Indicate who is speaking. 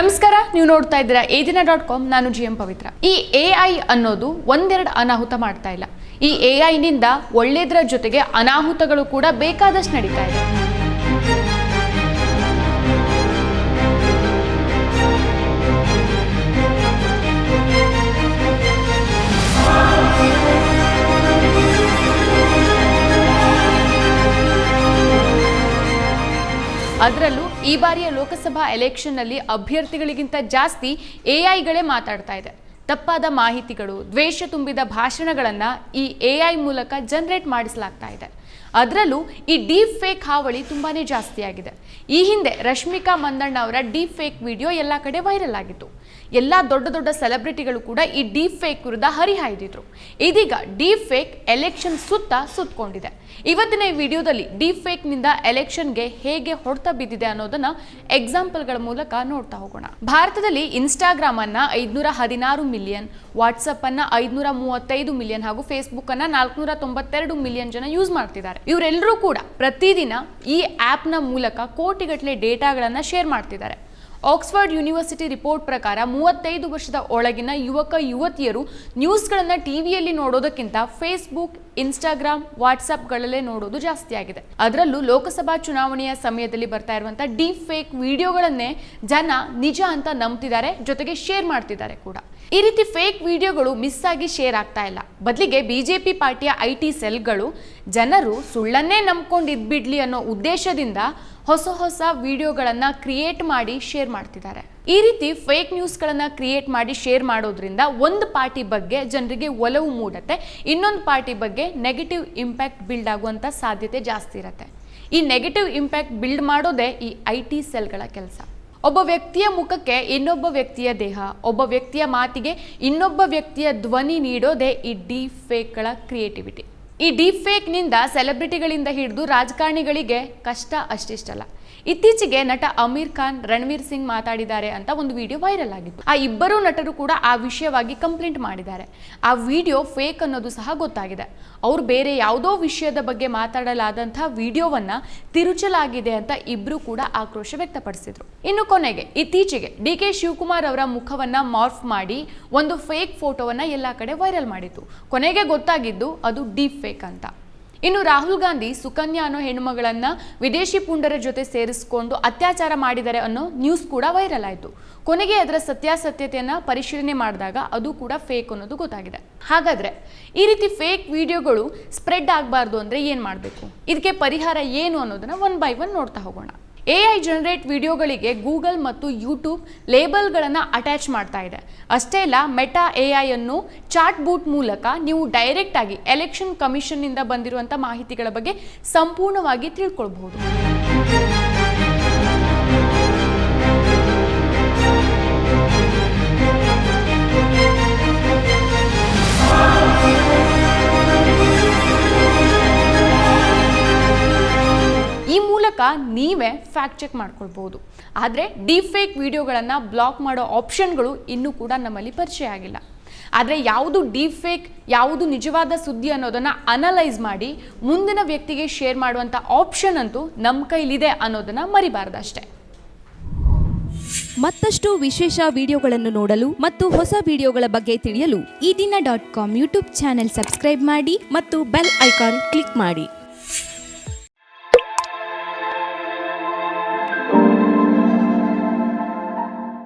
Speaker 1: ನಮಸ್ಕಾರ, ನೀವು ನೋಡ್ತಾ ಇದ್ದೀರಾ ಎ ದಿನ ಡಾಟ್ ಕಾಮ್, ನಾನು ಜಿ ಎಂ ಪವಿತ್ರ. ಈ ಎ ಐ ಅನ್ನೋದು ಒಂದೆರಡು ಅನಾಹುತ ಮಾಡ್ತಾ ಇಲ್ಲ. ಈ ಎ ಐನಿಂದ ಒಳ್ಳೆಯದರ ಜೊತೆಗೆ ಅನಾಹುತಗಳು ಕೂಡ ಬೇಕಾದಷ್ಟು ನಡೀತಾ ಇದೆ. ಅದರಲ್ಲೂ ಈ ಬಾರಿಯ ಲೋಕಸಭಾ ಎಲೆಕ್ಷನ್ನಲ್ಲಿ ಅಭ್ಯರ್ಥಿಗಳಿಗಿಂತ ಜಾಸ್ತಿ ಎಐಗಳೇ ಐಗಳೇ ಮಾತಾಡ್ತಾ ಇದೆ. ತಪ್ಪಾದ ಮಾಹಿತಿಗಳು, ದ್ವೇಷ ತುಂಬಿದ ಭಾಷಣಗಳನ್ನು ಈ ಎಐ ಮೂಲಕ ಜನರೇಟ್ ಮಾಡಿಸಲಾಗ್ತಾ ಇದೆ. ಅದರಲ್ಲೂ ಈ ಡೀಪ್ ಫೇಕ್ ಹಾವಳಿ ತುಂಬಾನೇ ಜಾಸ್ತಿ ಆಗಿದೆ. ಈ ಹಿಂದೆ ರಶ್ಮಿಕಾ ಮಂದಣ್ಣ ಅವರ ಡೀಪ್ ಫೇಕ್ ವಿಡಿಯೋ ಎಲ್ಲ ಕಡೆ ವೈರಲ್ ಆಗಿತ್ತು. ಎಲ್ಲ ದೊಡ್ಡ ದೊಡ್ಡ ಸೆಲೆಬ್ರಿಟಿಗಳು ಕೂಡ ಈ ಡೀಪ್ ಫೇಕ್ ವಿರುದ್ಧ ಹರಿಹಾಯ್ದಿದ್ರು ಇದೀಗ ಡೀಪ್ ಫೇಕ್ ಎಲೆಕ್ಷನ್ ಸುತ್ತ ಸುತ್ತಕೊಂಡಿದೆ ಇವತ್ತಿನ ಈ ವಿಡಿಯೋದಲ್ಲಿ ಡೀಪ್ ಫೇಕ್ನಿಂದ ಎಲೆಕ್ಷನ್ಗೆ ಹೇಗೆ ಹೊಡೆತ ಬಿದ್ದಿದೆ ಅನ್ನೋದನ್ನ ಎಕ್ಸಾಂಪಲ್ಗಳ ಮೂಲಕ ನೋಡ್ತಾ ಹೋಗೋಣ. ಭಾರತದಲ್ಲಿ ಇನ್ಸ್ಟಾಗ್ರಾಮ್ ಅನ್ನ ಐದ್ನೂರ ಹದಿನಾರು ಮಿಲಿಯನ್ ವಾಟ್ಸಪ್ ಅನ್ನ ಐದ್ನೂರ ಮೂವತ್ತೈದು ಮಿಲಿಯನ್ ಹಾಗೂ ಫೇಸ್ಬುಕ್ ಅನ್ನ ನಾಲ್ಕುನೂರ ತೊಂಬತ್ತೆರಡು ಮಿಲಿಯನ್ ಜನ ಯೂಸ್ ಮಾಡ್ತಿದ್ದಾರೆ. ಇವರೆಲ್ಲರೂ ಕೂಡ ಪ್ರತಿದಿನ ಈ ಆ್ಯಪ್ನ ಮೂಲಕ ಕೋಟಿಗಟ್ಟಲೆ ಡೇಟಾಗಳನ್ನು ಶೇರ್ ಮಾಡ್ತಿದ್ದಾರೆ. ಆಕ್ಸ್ಫರ್ಡ್ ಯೂನಿವರ್ಸಿಟಿ ರಿಪೋರ್ಟ್ ಪ್ರಕಾರ ಮೂವತ್ತೈದು ವರ್ಷದ ಒಳಗಿನ ಯುವಕ ಯುವತಿಯರು ನ್ಯೂಸ್ಗಳನ್ನು ಟಿವಿಯಲ್ಲಿ ನೋಡೋದಕ್ಕಿಂತ ಫೇಸ್ಬುಕ್ ಇನ್ಸ್ಟಾಗ್ರಾಮ್ ವಾಟ್ಸಪ್ಗಳಲ್ಲೇ ನೋಡೋದು ಜಾಸ್ತಿ ಆಗಿದೆ. ಅದರಲ್ಲೂ ಲೋಕಸಭಾ ಚುನಾವಣೆಯ ಸಮಯದಲ್ಲಿ ಬರ್ತಾ ಇರುವಂತಹ ಡೀಪ್ ಫೇಕ್ ವಿಡಿಯೋಗಳನ್ನೇ ಜನ ನಿಜ ಅಂತ ನಂಬ್ತಿದ್ದಾರೆ, ಜೊತೆಗೆ ಶೇರ್ ಮಾಡ್ತಿದ್ದಾರೆ ಕೂಡ. ಈ ರೀತಿ ಫೇಕ್ ವಿಡಿಯೋಗಳು ಮಿಸ್ ಆಗಿ ಶೇರ್ ಆಗ್ತಾ ಇಲ್ಲ. ಬದಲಿಗೆ ಬಿಜೆಪಿ ಪಾರ್ಟಿಯ ಐ ಟಿ ಸೆಲ್ಗಳು ಜನರು ಸುಳ್ಳನ್ನೇ ನಂಬ್ಕೊಂಡು ಇದ್ಬಿಡ್ಲಿ ಅನ್ನೋ ಉದ್ದೇಶದಿಂದ ಹೊಸ ಹೊಸ ವಿಡಿಯೋಗಳನ್ನು ಕ್ರಿಯೇಟ್ ಮಾಡಿ ಶೇರ್ ಮಾಡ್ತಿದ್ದಾರೆ. ಈ ರೀತಿ ಫೇಕ್ ನ್ಯೂಸ್ಗಳನ್ನು ಕ್ರಿಯೇಟ್ ಮಾಡಿ ಶೇರ್ ಮಾಡೋದ್ರಿಂದ ಒಂದು ಪಾರ್ಟಿ ಬಗ್ಗೆ ಜನರಿಗೆ ಒಲವು ಮೂಡತ್ತೆ. ಇನ್ನೊಂದು ಪಾರ್ಟಿ ಬಗ್ಗೆ ನೆಗೆಟಿವ್ ಇಂಪ್ಯಾಕ್ಟ್ ಬಿಲ್ಡ್ ಆಗುವಂಥ ಸಾಧ್ಯತೆ ಜಾಸ್ತಿ ಇರುತ್ತೆ. ಈ ನೆಗೆಟಿವ್ ಇಂಪ್ಯಾಕ್ಟ್ ಬಿಲ್ಡ್ ಮಾಡೋದೇ ಈ ಐ ಟಿ ಸೆಲ್ಗಳ ಕೆಲಸ. ಒಬ್ಬ ವ್ಯಕ್ತಿಯ ಮುಖಕ್ಕೆ ಇನ್ನೊಬ್ಬ ವ್ಯಕ್ತಿಯ ದೇಹ, ಒಬ್ಬ ವ್ಯಕ್ತಿಯ ಮಾತಿಗೆ ಇನ್ನೊಬ್ಬ ವ್ಯಕ್ತಿಯ ಧ್ವನಿ ನೀಡೋದೇ ಈ ಡೀಪ್ ಫೇಕ್ಗಳ ಕ್ರಿಯೇಟಿವಿಟಿ ಈ ಡೀಪ್ ಫೇಕ್ನಿಂದ ಸೆಲೆಬ್ರಿಟಿಗಳಿಂದ ಹಿಡಿದು ರಾಜಕಾರಣಿಗಳಿಗೆ ಕಷ್ಟ ಅಷ್ಟಿಷ್ಟಲ್ಲ. ಇತ್ತೀಚೆಗೆ ನಟ ಅಮೀರ್ ಖಾನ್, ರಣವೀರ್ ಸಿಂಗ್ ಮಾತಾಡಿದ್ದಾರೆ ಅಂತ ಒಂದು ವಿಡಿಯೋ ವೈರಲ್ ಆಗಿತ್ತು. ಆ ಇಬ್ಬರು ನಟರು ಕೂಡ ಆ ವಿಷಯವಾಗಿ ಕಂಪ್ಲೇಂಟ್ ಮಾಡಿದ್ದಾರೆ. ಆ ವಿಡಿಯೋ ಫೇಕ್ ಅನ್ನೋದು ಸಹ ಗೊತ್ತಾಗಿದೆ. ಅವ್ರು ಬೇರೆ ಯಾವುದೋ ವಿಷಯದ ಬಗ್ಗೆ ಮಾತಾಡಲಾದಂತಹ ವಿಡಿಯೋವನ್ನ ತಿರುಚಲಾಗಿದೆ ಅಂತ ಇಬ್ಬರು ಕೂಡ ಆಕ್ರೋಶ ವ್ಯಕ್ತಪಡಿಸಿದರು. ಇನ್ನು ಕೊನೆಗೆ, ಇತ್ತೀಚೆಗೆ ಡಿ ಕೆ ಶಿವಕುಮಾರ್ ಅವರ ಮುಖವನ್ನ ಮಾರ್ಫ್ ಮಾಡಿ ಒಂದು ಫೇಕ್ ಫೋಟೋವನ್ನ ಎಲ್ಲ ಕಡೆ ವೈರಲ್ ಮಾಡಿತ್ತು. ಕೊನೆಗೆ ಗೊತ್ತಾಗಿದ್ದು ಅದು ಡೀಪ್ ಫೇಕ್ ಅಂತ ಇನ್ನು ರಾಹುಲ್ ಗಾಂಧಿ ಸುಕನ್ಯಾ ಅನ್ನೋ ಹೆಣ್ಣುಮಗಳನ್ನ ವಿದೇಶಿ ಪುಂಡರ ಜೊತೆ ಸೇರಿಸಿಕೊಂಡು ಅತ್ಯಾಚಾರ ಮಾಡಿದ್ದಾರೆ ಅನ್ನೋ ನ್ಯೂಸ್ ಕೂಡ ವೈರಲ್ ಆಯಿತು. ಕೊನೆಗೆ ಅದರ ಸತ್ಯಾಸತ್ಯತೆಯನ್ನು ಪರಿಶೀಲನೆ ಮಾಡಿದಾಗ ಅದು ಕೂಡ ಫೇಕ್ ಅನ್ನೋದು ಗೊತ್ತಾಗಿದೆ. ಹಾಗಾದ್ರೆ ಈ ರೀತಿ ಫೇಕ್ ವಿಡಿಯೋಗಳು ಸ್ಪ್ರೆಡ್ ಆಗಬಾರ್ದು ಅಂದ್ರೆ ಏನು ಮಾಡಬೇಕು? ಇದಕ್ಕೆ ಪರಿಹಾರ ಏನು ಅನ್ನೋದನ್ನ ಒನ್ ಬೈ ಒನ್ ನೋಡ್ತಾ ಹೋಗೋಣ. ಎ ಐ ಜನರೇಟ್ ವಿಡಿಯೋಗಳಿಗೆ ಗೂಗಲ್ ಮತ್ತು ಯೂಟ್ಯೂಬ್ ಲೇಬಲ್ಗಳನ್ನು ಅಟ್ಯಾಚ್ ಮಾಡ್ತಾ ಇದೆ. ಅಷ್ಟೇ ಅಲ್ಲ ಮೆಟಾ ಎ ಐ ಅನ್ನು ಚಾಟ್ ಬೂಟ್ ಮೂಲಕ ನೀವು ಡೈರೆಕ್ಟ್ ಆಗಿ ಎಲೆಕ್ಷನ್ ಕಮಿಷನ್ನಿಂದ ಬಂದಿರುವಂಥ ಮಾಹಿತಿಗಳ ಬಗ್ಗೆ ಸಂಪೂರ್ಣವಾಗಿ ತಿಳ್ಕೊಳ್ಬಹುದು. ನೀವೇ ಫ್ಯಾಕ್ಟ್ ಚೆಕ್ ಮಾಡ್ಕೊಳ್ಬೋದು. ಆದರೆ ಡೀಫೇಕ್ ಫೇಕ್ ವಿಡಿಯೋಗಳನ್ನು ಬ್ಲಾಕ್ ಮಾಡೋ ಆಪ್ಷನ್ಗಳು ಇನ್ನೂ ಕೂಡ ನಮ್ಮಲ್ಲಿ ಪರಿಚಯ ಆಗಿಲ್ಲ. ಆದರೆ ಯಾವುದು ಡೀಫೇಕ್ ಫೇಕ್ ಯಾವುದು ನಿಜವಾದ ಸುದ್ದಿ ಅನ್ನೋದನ್ನು ಅನಲೈಸ್ ಮಾಡಿ ಮುಂದಿನ ವ್ಯಕ್ತಿಗೆ ಶೇರ್ ಮಾಡುವಂಥ ಆಪ್ಷನ್ ಅಂತೂ ನಮ್ಮ ಕೈಲಿದೆ ಅನ್ನೋದನ್ನು ಮರಿಬಾರ್ದಷ್ಟೇ.
Speaker 2: ಮತ್ತಷ್ಟು ವಿಶೇಷ ವಿಡಿಯೋಗಳನ್ನು ನೋಡಲು ಮತ್ತು ಹೊಸ ವಿಡಿಯೋಗಳ ಬಗ್ಗೆ ತಿಳಿಯಲು
Speaker 3: Eedina dot com YouTube channel subscribe ಮಾಡಿ
Speaker 2: ಮತ್ತು ಬೆಲ್ ಐಕಾನ್ ಕ್ಲಿಕ್ ಮಾಡಿ.